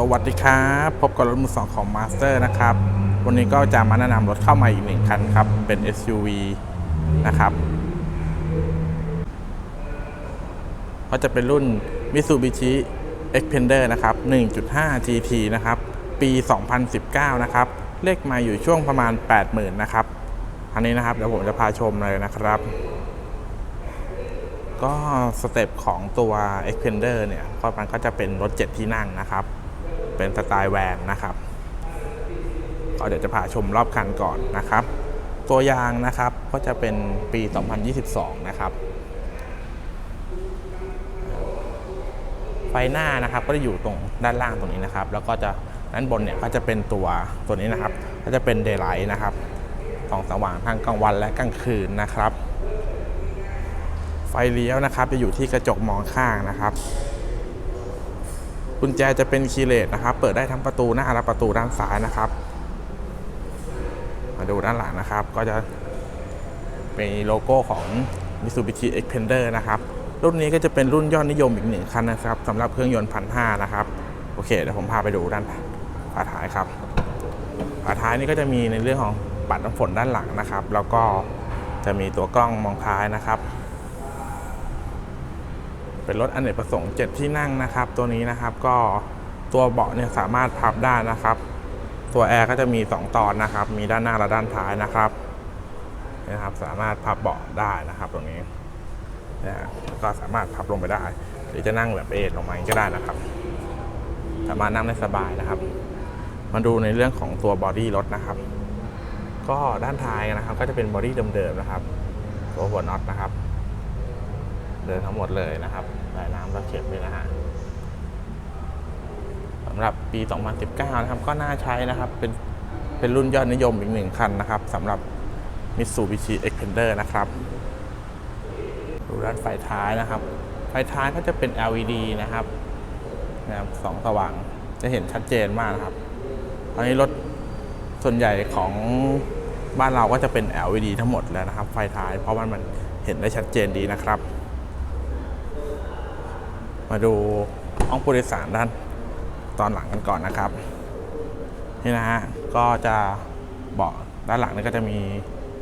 สวัสดีครับ พบกับรถมือสองของ Master นะครับ วันนี้ก็จะมาแนะนำรถเข้ามาอีกหนึ่งคันครับ เป็น SUV นะครับ ก็จะเป็นรุ่น Mitsubishi Xpander นะครับ 1.5 GT นะครับ ปี 2019 นะครับ เลขมาอยู่ช่วงประมาณ 80,000 นะครับ อันนี้นะครับ เดี๋ยวผมจะพาชมเลยนะครับ ก็สเต็ปของตัว Xpander เนี่ยก็มันก็จะเป็นรถ 7 ที่นั่งนะครับ เป็นสไตล์แวนนะครับก็เดี๋ยวจะพาชมรอบคันก่อนนะครับ ตัวยางนะครับก็จะเป็นปี 2022 นะครับ ไฟหน้านะครับก็จะอยู่ตรงด้านล่างตรงนี้นะครับ แล้วก็จะด้านบนเนี่ยก็จะเป็นตัวตัวนี้นะครับ ก็จะเป็นเดย์ไลท์นะครับส่องสว่างทั้งกลางวันและกลางคืนนะครับ ไฟเลี้ยวนะครับจะอยู่ที่กระจกมองข้างนะครับ กุญแจจะเป็นคีย์เลสนะครับ เปิดได้ทั้งประตูหน้าและประตูด้านซ้ายนะครับ มาดูด้านหลังนะครับ ก็จะเป็นโลโก้ของ Mitsubishi Xpander นะครับ รุ่นนี้ก็จะเป็นรุ่นยอดนิยมอีกหนึ่งคันนะครับสำหรับเครื่องยนต์พันห้านะครับ โอเคเดี๋ยวผมพาไปดูด้านฝาท้ายครับฝาท้ายนี่ก็จะมีในเรื่องของปัดน้ำฝนด้านหลังนะครับ แล้วก็จะมีตัวกล้องมองท้ายนะครับ เป็นรถอเนกประสงค์ 7 ที่นั่งนะครับ ตัวนี้นะครับก็ตัวเบาะเนี่ยสามารถพับได้นะครับ ตัวแอร์ก็จะมี 2 ตอนนะครับ มีด้านหน้าและด้านท้ายนะครับนะครับ สามารถพับเบาะได้นะครับตรงนี้นะก็สามารถพับลงไปได้ หรือจะนั่งแบบเอทลงมาองก็ได้นะครับ สามารถนั่งได้สบายนะครับ มาดูในเรื่องของตัวบอดี้รถนะครับ ก็ด้านท้ายนะครับ ก็จะเป็นบอดี้เดิมๆนะครับ ตัวหัวน็อตนะครับ เดินทั้งหมดเลยนะครับลายน้ำและเข็มด้วยนะฮะสำหรับปี 2019 นะครับ ก็น่าใช้นะครับ เป็นเป็นรุ่นยอดนิยมอีกหนึ่งคันนะครับสำหรับ Mitsubishi Xpander นะครับดูด้านไฟท้ายนะครับ ไฟท้ายก็จะเป็น LED นะครับนะครับสองสว่างจะเห็นชัดเจนมากนะครับตอนนี้รถส่วนใหญ่ของบ้านเราก็จะเป็น LED ทั้งหมดแล้วนะครับ ไฟท้ายเพราะมันมันเห็นได้ชัดเจนดีนะครับ มาดูห้องผู้โดยสารด้านตอนหลังกันก่อนนะครับ นี่นะฮะก็จะเบาะด้านหลังนี่ก็จะมี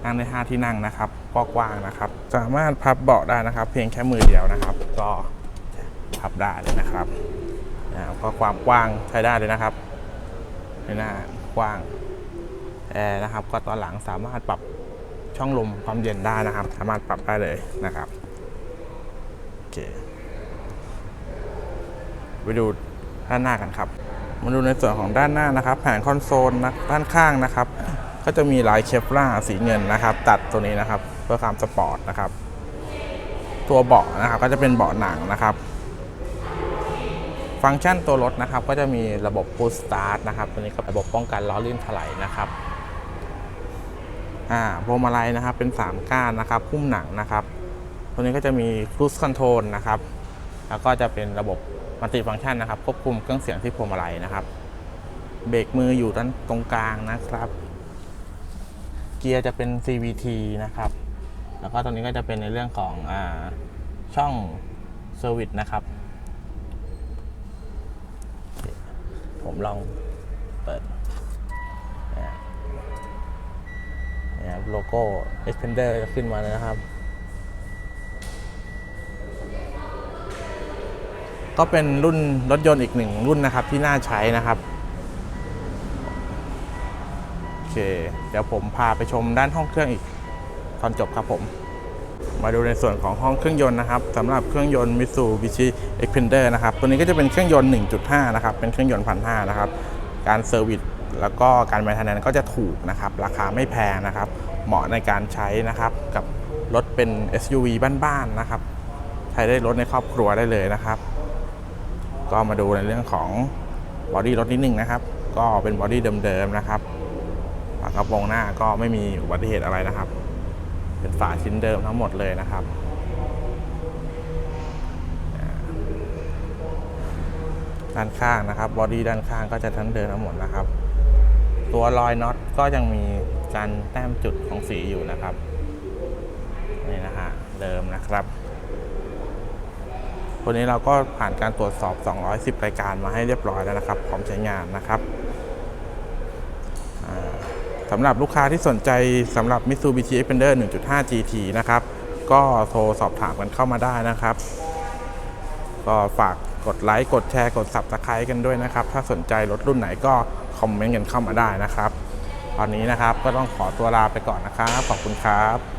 นั่งได้5ที่นั่งนะครับก็กว้างนะครับ สามารถพับเบาะได้นะครับ เพียงแค่มือเดียวนะครับ ก็พับได้เลยนะครับนะครับก็ความกว้างใช้ได้เลยนะครับนี่นะฮะกว้างแอร์นะครับ ก็ตอนหลังสามารถปรับช่องลมความเย็นได้นะครับ สามารถปรับได้เลยนะครับโอเค ไปดูด้านหน้ากันครับ มาดูในส่วนของด้านหน้านะครับ แผงคอนโซลนะด้านข้างนะครับ ก็จะมีลายเคปล่าสีเงินนะครับ ตัดตัวนี้นะครับ เพื่อความสปอร์ตนะครับ ตัวเบาะนะครับก็จะเป็นเบาะหนังนะครับ ฟังก์ชันตัวรถนะครับ ก็จะมีระบบ Push Start นะครับตัวนี้ก็ระบบป้องกันล้อลื่นถลายนะครับอ่าพวงมาลัยนะครับเป็น 3 ก้านนะครับพุ่มหนังนะครับ ตัวนี้ก็จะมี Cruise Control นะครับ แล้วก็จะเป็นระบบ มัลติฟังก์ชันนะครับควบคุมเครื่องเสียงที่พวงมาลัยนะครับ เบรกมืออยู่ด้านตรงกลางนะครับ เกียร์จะเป็น CVT นะครับ แล้วก็ตรงนี้ก็จะเป็นในเรื่องของอช่องเซอร์วิสนะครับ ผมลองเปิดนี่ยเนี่ยครับโลโก้ Expander จะขึ้นมาเลยนะครับ ก็เป็นรุ่นรถยนต์อีกหนึ่งรุ่นนะครับที่น่าใช้นะครับโอเค เดี๋ยวผมพาไปชมด้านห้องเครื่องอีกตอนจบครับผม มาดูในส่วนของห้องเครื่องยนต์นะครับสำหรับเครื่องยนต์ Mitsubishi Xpander นะครับตัวนี้ก็จะเป็นเครื่องยนต์ 1.5 นะครับ เป็นเครื่องยนต์พันห้านะครับ การเซอร์วิสแล้วก็การแมนเทนแนนก็จะถูกนะครับ ราคาไม่แพงนะครับ เหมาะในการใช้นะครับ กับรถเป็น SUV บ้านๆนะครับ ใช้ได้รถในครอบครัวได้เลยนะครับ ก็มาดูในเรื่องของบอดี้รถนิดนึงนะครับ ก็เป็นบอดี้เดิมๆนะครับฝากระโปรงหน้าก็ไม่มีอุบัติเหตุอะไรนะครับ เป็นฝาชิ้นเดิมทั้งหมดเลยนะครับด้านข้างนะครับบอดี้ด้านข้างก็จะทั้งเดิมทั้งหมดนะครับ ตัวรอยน็อตก็ยังมีการแต้มจุดของสีอยู่นะครับนี่นะฮะเดิมนะครับ ตัวนี้เราก็ผ่านการตรวจสอบ 210 รายการมาให้เรียบร้อยแล้วนะครับ พร้อมใช้งานนะครับสำหรับลูกค้าที่สนใจสำหรับ Mitsubishi Xpander 1.5 GT นะครับ ก็โทรสอบถามกันเข้ามาได้นะครับ ก็ฝากกดไลค์ กดแชร์ กด Subscribe กันด้วยนะครับ ถ้าสนใจรถรุ่นไหนก็คอมเมนต์กันเข้ามาได้นะครับ ตอนนี้นะครับก็ต้องขอตัวลาไปก่อนนะครับ ขอบคุณครับ